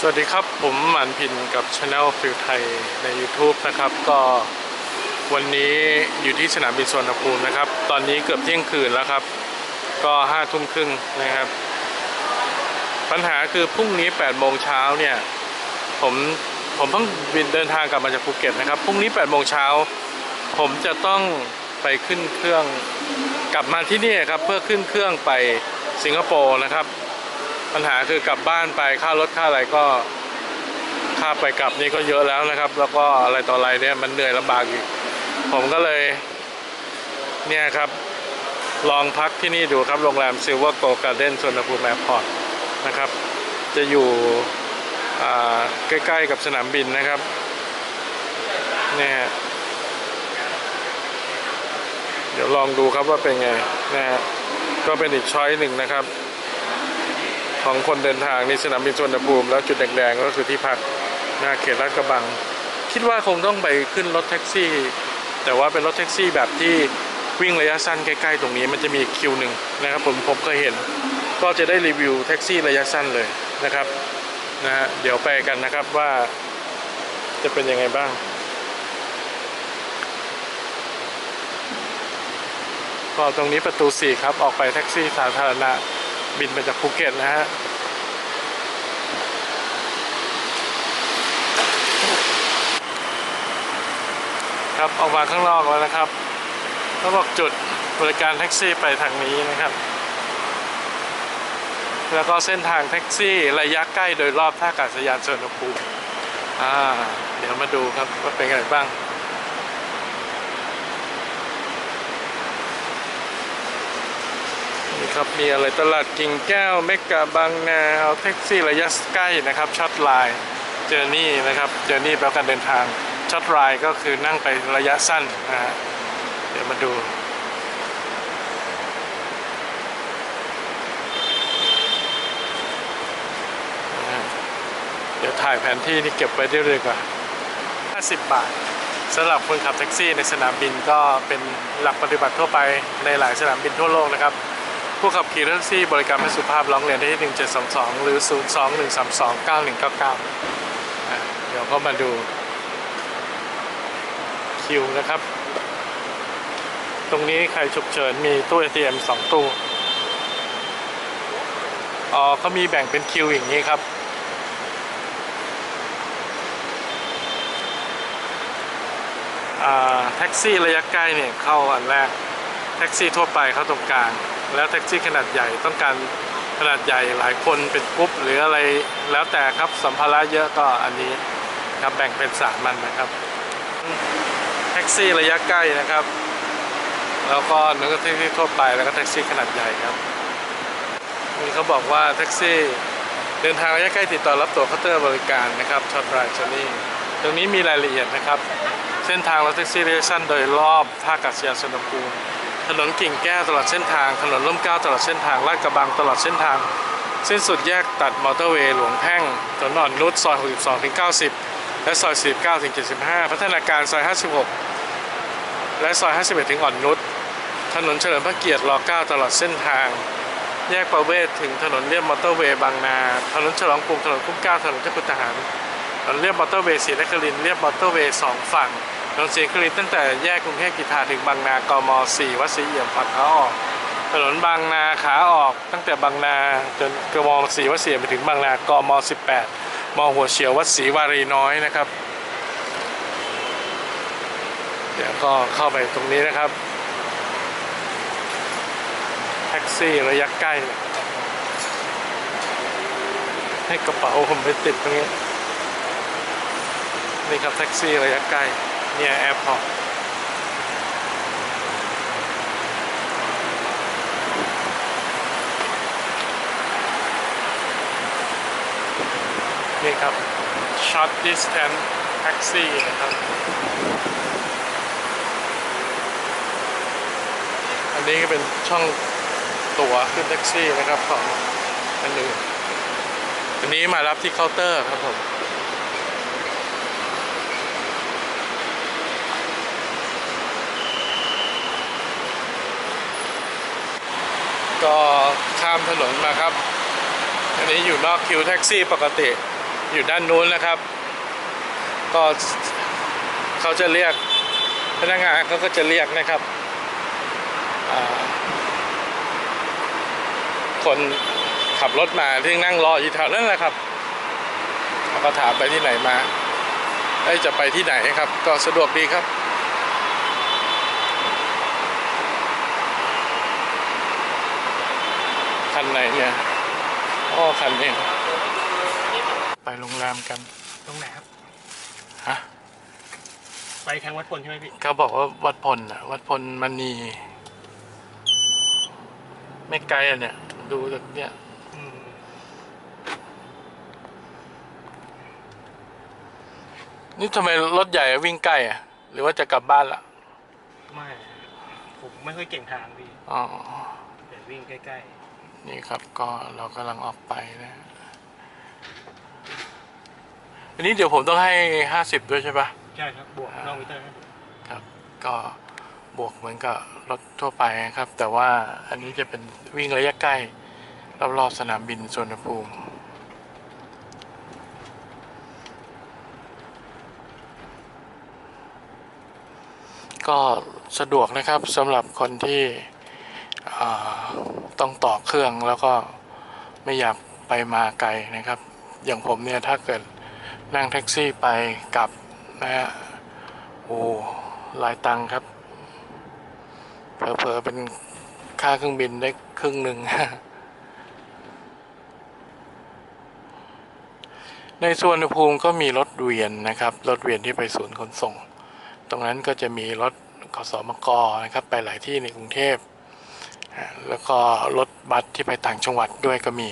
สวัสดีครับ ผมหมันพินกับช anel ฟิลไทยใน YouTube นะครับ ก็วันนี้อยู่ที่สนามบินสุวรรณภูมินะครับ ตอนนี้เกือบเที่ยงคืนแล้วครับ ก็ห้าทุ่มครึ่งนะครับ ปัญหาคือพรุ่งนี้8โมงเช้าเนี่ย ผมผมเพิ่งบินเดินทางกลับมาจากภูเก็ตนะครับ พรุ่งนี้8โมงเช้าผมจะต้องไปขึ้นเครื่องกลับมาที่นี่ครับ เพื่อขึ้นเครื่องไปสิงคโปร์นะครับ ปัญหาคือกลับบ้านไปค่ารถค่าอะไรก็ค่าไปกลับนี่ก็เยอะแล้วนะครับ แล้วก็อะไรต่ออะไรเนี่ยมันเหนื่อยลำบากอีกผมก็เลยเนี่ยครับลองพักที่นี่ดูครับโรงแรมซิลเวอร์โกการ์เด้นสวนภูมิแอร์พอร์ตนะครับ จะอยู่ใกล้ๆกับสนามบินนะครับเนี่ยเดี๋ยวลองดูครับว่าเป็นไงนะฮะก็เป็นอีกช้อยหนึ่งนะครับ ของคนเดินทางในสนามบินสุวรรณภูมิ แล้วจุดแดงๆก็คือที่พักหน้าเขตลาดกระบัง คิดว่าคงต้องไปขึ้นรถแท็กซี่ แต่ว่าเป็นรถแท็กซี่แบบที่วิ่งระยะสั้นใกล้ๆตรงนี้มันจะมีคิวหนึ่งนะครับผมผมเคยเห็น ก็จะได้รีวิวแท็กซี่ระยะสั้นเลยนะครับนะฮะเดี๋ยวไปกันนะครับว่าจะเป็นยังไงบ้างก็ตรงนี้ประตู 4 ครับ ออกไปแท็กซี่สาธารณะ บินมาจากภูเก็ตนะฮะครับออกมาข้างนอกแล้วนะครับเขาบอกจุดบริการแท็กซี่ไปทางนี้นะครับ แล้วก็เส้นทางแท็กซี่ระยะใกล้โดยรอบท่าอากาศยานสุวรรณภูมิอ่าเดี๋ยวมาดูครับว่าเป็นไงบ้าง ครับ มีอะไรตลาดกิ่งแก้วเมกะบางนาเอาแท็กซี่ระยะใกล้นะครับช็อตไลน์เจอร์นี่นะครับเจอร์นี่แปลว่าการเดินทางช็อตไลน์ก็คือนั่งไประยะสั้นนะฮะเดี๋ยวมาดูเดี๋ยวถ่ายแผนที่นี่เก็บไว้ได้เลยกว่า 50 บาทสำหรับคนขับแท็กซี่ในสนามบินก็เป็นหลักปฏิบัติทั่วไปในหลายสนามบินทั่วโลกนะครับ ผู้ขับขี่รถแท็กซี่บริการไม่สุภาพร้องเรียนได้ที่1722 หรือ 02132 9199อะเดี๋ยวก็มาดูคิวนะครับ ตรงนี้ใครฉุกเฉินมีตู้ ATM 2 ตู้ อ๋อเขามีแบ่งเป็นคิวอย่างนี้ครับแท็กซี่ระยะใกล้เนี่ยเข้าอันแรก แท็กซี่ทั่วไปเข้าตรงกลาง แล้วแท็กซี่ขนาดใหญ่ต้องการขนาดใหญ่หลายคนเป็นกรุ๊ปหรืออะไรแล้วแต่ครับสัมภาระเยอะก็อันนี้ครับแบ่งเป็นสามมันนะครับ แท็กซี่ระยะใกล้นะครับ แล้วก็นึกว่าแท็กซี่ทั่วไปแล้วก็แท็กซี่ขนาดใหญ่ครับนี่เขาบอกว่าแท็กซี่เดินทางระยะใกล้ติดต่อรับตั๋วเคาน์เตอร์บริการนะครับช็อตไรด์ชนี่ตรงนี้มีรายละเอียดนะครับ เส้นทางรถแท็กซี่เระยะสั้นโดยรอบท่าอากาศยานสุวรรณภูมิ ถนนกิ่งแก้วตลอดเส้นทาง ถนนร่มเกล้าตลอดเส้นทางลาดกระบังตลอดเส้นทาง สิ้นสุดแยกตัดมอเตอร์เวย์หลวงแพ่งถนนอ่อนนุชซอย 62ถึง90 และซอย 49ถึง75 พัฒนาการซอย 56 และซอย 51ถึงอ่อนนุช ถนนเฉลิมพระเกียรติร9ตลอดเส้นทาง แยกประเวศถึงถนนเลียบมอเตอร์เวย์บางนา ถนนฉลองกรุงถนนคุ้มเก้าถนนเจ้าคุณทหารถนนเรียบมอเตอร์เวย์ศรีนครินทร์เรียบมอเตอร์เวย์สองฝั่ง ถนนศรีนครินทร์ตั้งแต่แยกกรุงเทพกีฬาถึงบางนากม 4 วัดศรีเอี่ยมฝั่งขาออก ถนนบางนาขาออก ตั้งแต่บางนาจนกม 4 วัดศรีเอี่ยมไปถึงบางนากม 18 มหัวเฉียววัดศรีวารีน้อยนะครับ เดี๋ยวก็เข้าไปตรงนี้นะครับ แท็กซี่ระยะใกล้ ให้กระเป๋าผมไปติดตรงนี้นี่ครับแท็กซี่ระยะใกล้ นี่ยแอร์พอร์ตนี่ครับ short distance taxi นะครับ อันนี้ก็เป็นช่องตั๋วขึ้นแท็กซี่นะครับของอันอื่นอันนี้มารับที่เคาน์เตอร์ครับผม ก็ข้ามถนนมาครับ อันนี้อยู่นอกคิวแท็กซี่ปกติอยู่ด้านนู้นนะครับ ก็เขาจะเรียกพนักงานเขาก็จะเรียกนะครับ คนขับรถมาที่นั่งรออยู่แถวนั้นแหละครับเขาก็ถามไปที่ไหนมาเอ้จะไปที่ไหนครับ ก็สะดวกดีครับ คันไหนเนี่ยอ้อคันนี้ไปโรงแรมกันตรงไหนครับ ฮะ ไปทางวัดพลใช่ไหมพี่เขาบอกว่าวัดพลน่ะวัดพลมณีไม่ไกลอะเนี่ย ดูจากเนี่ยอืมนี่ทำไมรถใหญ่วิ่งใกล้อะหรือว่าจะกลับบ้านละไม่ ผมไม่ค่อยเก่งทางพี่อ๋อเดี๋ยววิ่งใกล้ นี่ครับก็เรากำลังออกไปนะอันนี้เดี๋ยวผมต้องให้ห้าสิบด้วยใช่ปะๆใช่ครับ บวกนอกมิเตอร์ครับครับ ก็บวกเหมือนกับรถทั่วไปนะครับ แต่ว่าอันนี้จะเป็นวิ่งระยะใกล้รอบๆสนามบินสุวรรณภูมิก็สะดวกนะครับสำหรับคนที่อ่า ต้องต่อเครื่องแล้วก็ไม่อยากไปมาไกลนะครับ อย่างผมเนี่ยถ้าเกิดนั่งแท็กซี่ไปกลับนะฮะโอ้หลายตังครับเผลอๆเป็นค่าเครื่องบินได้ครึ่งหนึ่งในส่วนภูมิก็มีรถเวียนนะครับ รถเวียนที่ไปศูนย์ขนส่ง ตรงนั้นก็จะมีรถขสมกนะครับ ไปหลายที่ในกรุงเทพ แล้วก็รถบัสที่ไปต่างจังหวัดด้วยก็มี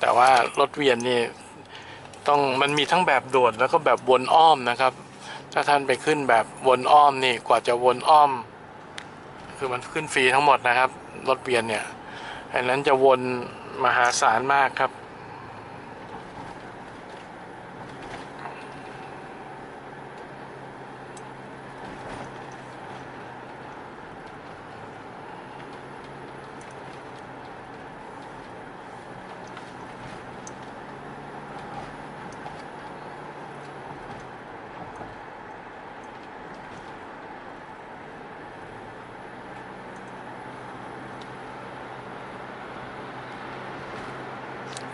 แต่ว่ารถเวียนนี่ต้องมันมีทั้งแบบด่วนแล้วก็แบบวนอ้อมนะครับ ถ้าท่านไปขึ้นแบบวนอ้อมนี่กว่าจะวนอ้อม คือมันขึ้นฟรีทั้งหมดนะครับ รถเวียนเนี่ยอันนั้นจะวนมหาศาลมากครับ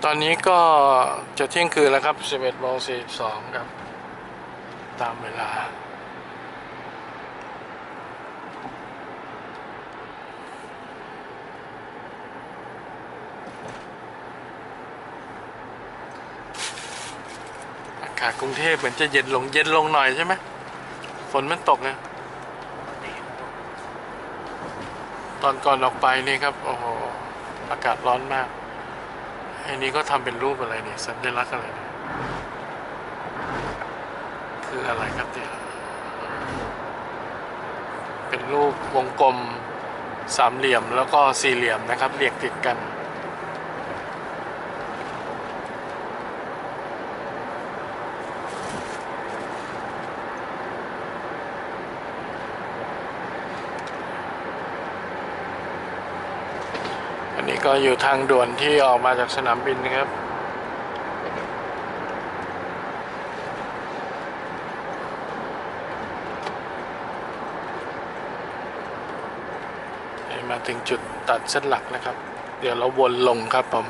ตอนนี้ก็จะเที่ยงคืนแล้วครับ 11โมง42 ครับ ตามเวลา อากาศกรุงเทพเหมือนจะเย็นลงเย็นลงหน่อยใช่ไหม ฝนมันตกไงตอนก่อนออกไปนี่ครับ โอ้โห อากาศร้อนมาก อันี้ก็ทำเป็นรูปอะไรเนี่ยสัญลักษณ์อะไรเนี่ยคืออะไรครับเนี่ยเป็นรูปวงกลมสามเหลี่ยมแล้วก็สี่เหลี่ยมนะครับเรียงติดกัน ก็อยู่ทางด่วนที่ออกมาจากสนามบินนะครับ มาถึงจุดตัดเส้นหลักนะครับ เดี๋ยวเราวนลงครับผม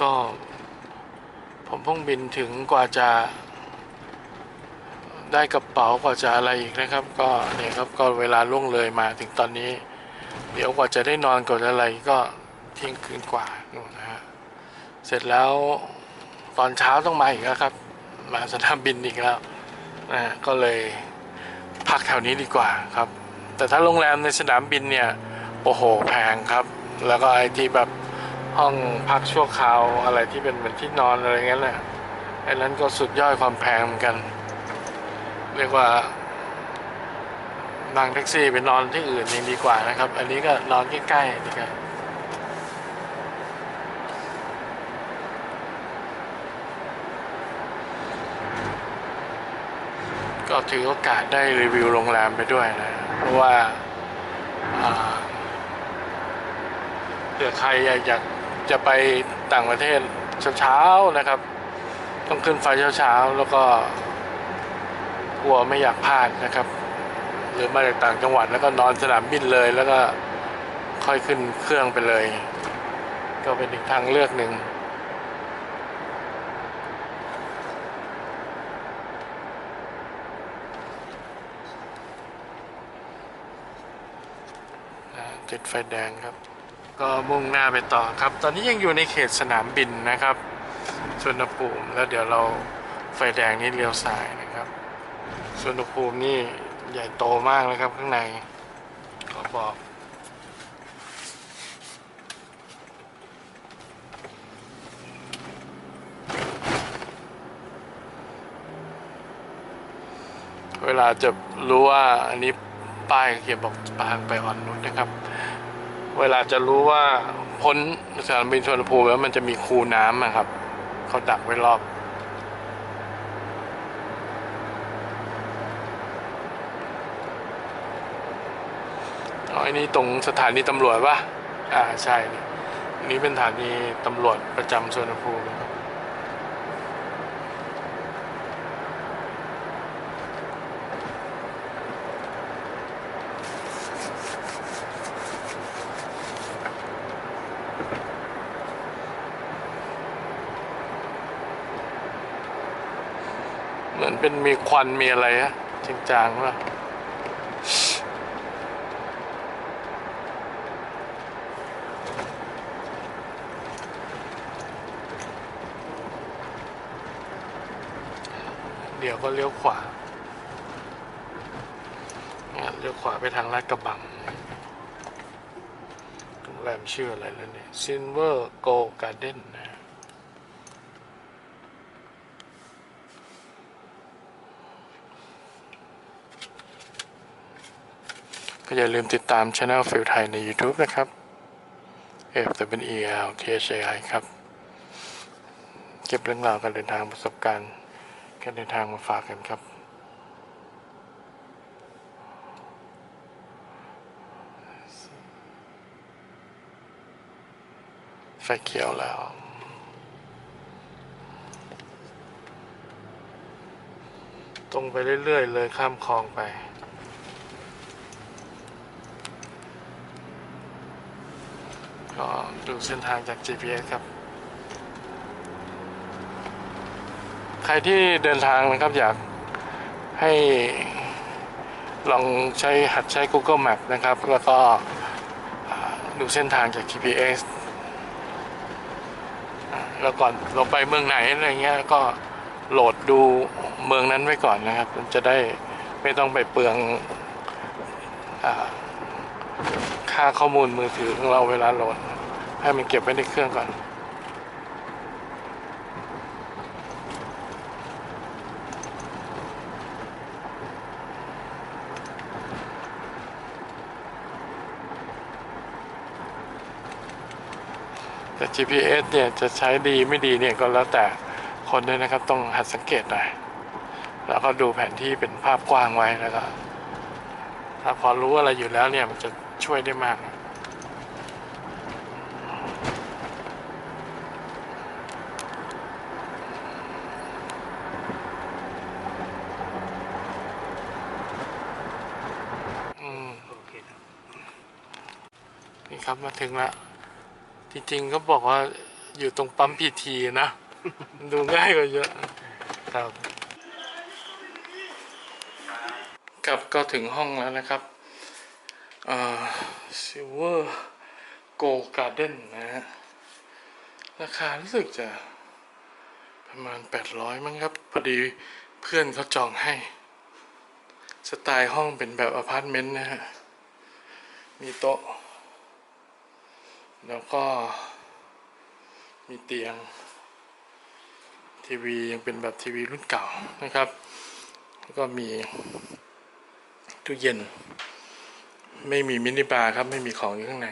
ก็ ผมเพิ่งบินถึงกว่าจะได้กระเป๋ากว่าจะอะไรอีกนะครับ ก็เนี่ยครับก็เวลาล่วงเลยมาถึงตอนนี้ เดี๋ยวกว่าจะได้นอนกว่าจะอะไรก็เที่ยงคืนกว่านู่นนะฮะเสร็จแล้วตอนเช้าต้องมาอีกแล้วครับ มาสนามบินอีกแล้วนะฮะก็เลยพักแถวนี้ดีกว่าครับ แต่ถ้าโรงแรมในสนามบินเนี่ยโอ้โหแพงครับ แล้วก็ไอที่แบบ ห้องพักชั่วคราวอะไรที่เป็นเหมือนที่นอนอะไรเงี้ยแหละไอ้นั้นก็สุดยอดความแพงเหมือนกัน เรียกว่านั่งแท็กซี่ไปนอนที่อื่นยังดีกว่านะครับ อันนี้ก็นอนใกล้ๆนี่ครับก็ถือโอกาสได้รีวิวโรงแรมไปด้วยนะ เพราะว่าอ่าเผื่อใครอยาก จะไปต่างประเทศเช้าๆนะครับ ต้องขึ้นไฟเช้าๆแล้วก็กลัวไม่อยากพลาดนะครับ หรือมาจากต่างจังหวัดแล้วก็นอนสนามบินเลย แล้วก็ค่อยขึ้นเครื่องไปเลย ก็เป็นอีกทางเลือกหนึ่งติดไฟแดงครับ ก็มุ่งหน้าไปต่อครับ ตอนนี้ยังอยู่ในเขตสนามบินนะครับสวนภูมิแล้วเดี๋ยวเราไฟแดงนี้เลี้ยวซ้ายนะครับสวนภูมินี่ใหญ่โตมากนะครับข้างในขอบอกเวลาจะรู้ว่าอันนี้ป้ายเขียนบอกทางไปอ่อนนุชนะครับ เวลาจะรู้ว่าพ้นสนามบินสุวรรณภูมิแล้วมันจะมีคูน้ำนะครับ เขาดักไว้รอบ อ๋ออันนี้ตรงสถานีตำรวจปะอ่า ใช่ นี่เป็นสถานีตำรวจประจำสุวรรณภูมิ เป็นมีควันมีอะไรอะจางจางว่าเดี๋ยวก็เลี้ยวขวาเลี้ยวขวาไปทางลาดกระบังโรงแรมชื่ออะไรแล้วเนี่ย Silver Go Garden นะก็ ก็อย่าลืมติดตามช anel ฟิลไทยใน YouTube นะครับ F W E L T H A I ครับ เก็บเรื่องราวการเดินทางประสบการณ์การเดินทางมาฝากกันครับ ไฟเขียวแล้วตรงไปเรื่อย ๆ เลยข้ามคลองไป ก็ดูเส้นทางจาก GPS ครับ ใครที่เดินทางนะครับอยากให้ลองใช้หัดใช้ Google Map นะครับ แล้วก็ดูเส้นทางจาก GPS แล้วก่อนเราไปเมืองไหนอะไรเงี้ยก็โหลดดูเมืองนั้นไว้ก่อนนะครับ มันจะได้ไม่ต้องไปเปลืองอ ค่าข้อมูลมือถือของเราเวลาโหลด ให้มันเก็บไว้ในเครื่องก่อน แต่ GPS เนี่ยจะใช้ดีไม่ดีเนี่ยก็แล้วแต่คนด้วยนะครับต้องหัดสังเกตหน่อยแล้วก็ดูแผนที่เป็นภาพกว้างไว้แล้วก็ถ้าพอรู้อะไรอยู่แล้วเนี่ยมันจะ ช่วยได้มากอืมโอเคครับนี่ครับมาถึงละจริงๆก็บอกว่าอยู่ตรงปั๊มพีทีนะ ดูง่ายกว่าเยอะครับครับก็ถึงห้องแล้วนะครับ เอ่อ Silver Go Garden นะฮะ ราคารู้สึกจะประมาณ 800 มั้งครับ พอดีเพื่อนเขาจองให้ สไตล์ห้องเป็นแบบอพาร์ตเมนต์นะฮะ มีโต๊ะ แล้วก็มีเตียง ทีวียังเป็นแบบทีวีรุ่นเก่านะครับ แล้วก็มีตู้เย็น ไม่มีมินิบาร์ครับไม่มีของอยู่ข้างใน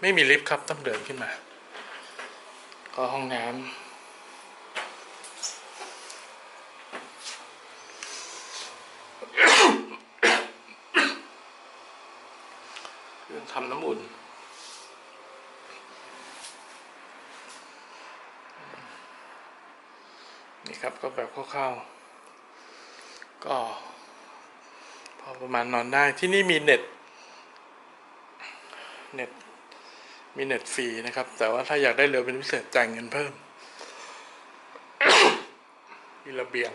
ไม่มีลิฟต์ครับต้องเดินขึ้นมา ก็ห้องน้ำเรื่องทำน้ำอุ่นนี่ครับก็แบบคร่าวๆ ก็พอประมาณนอนได้ที่นี่มีเน็ตเน็ตมีเน็ตฟรีนะครับ แต่ว่าถ้าอยากได้เร็วเป็นพิเศษจ่ายเงินเพิ่มมีระเบียง